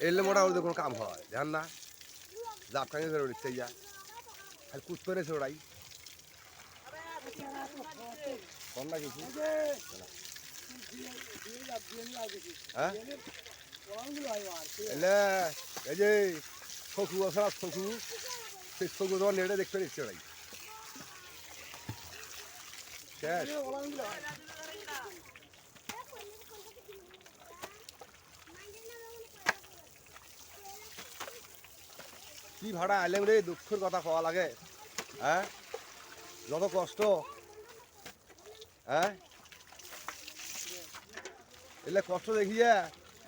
এলে মোটা ওদের কোনো কাম হয়। জান না? জাপ কাঙে করে উঠছে যা আর কুচ করে ওরাই কম না কিছু? হ্যাঁ? এলে, এই যে খকু আছে না খকু সেই খকু তোমার নেটে দেখতে কি ভাড়া আইলেম রে? দুঃখের কথা পাওয়া লাগে। হ্যাঁ? যত কষ্ট। হ্যাঁ? এলে কষ্ট দেখিয়ে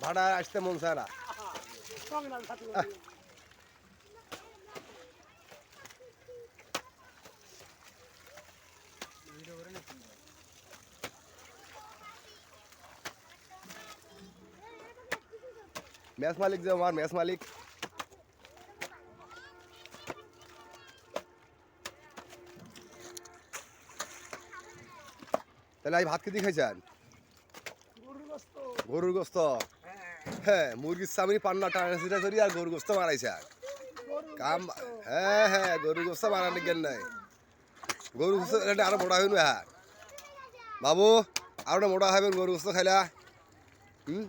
ভাড়া আসতে মন চায় না। ম্যাচ মালিক যে আমার, ম্যাচ মালিক। তাহলে আজ ভাত খেতে খাইছেন? গরুর গোস্ত। হ্যাঁ। মুরগির সামনে পান্না টানা করি আর গরুর গোস্ত মারাইছেন কাম হ্যাঁ হ্যাঁ গরুর গোস্ত মারানোর জ্ঞান নাই। গরু গোস্ত আরও মোটা হইন হ্যাঁ। বাবু আরও মোটা হবেন গরু গোস্ত খাইলা। হুম?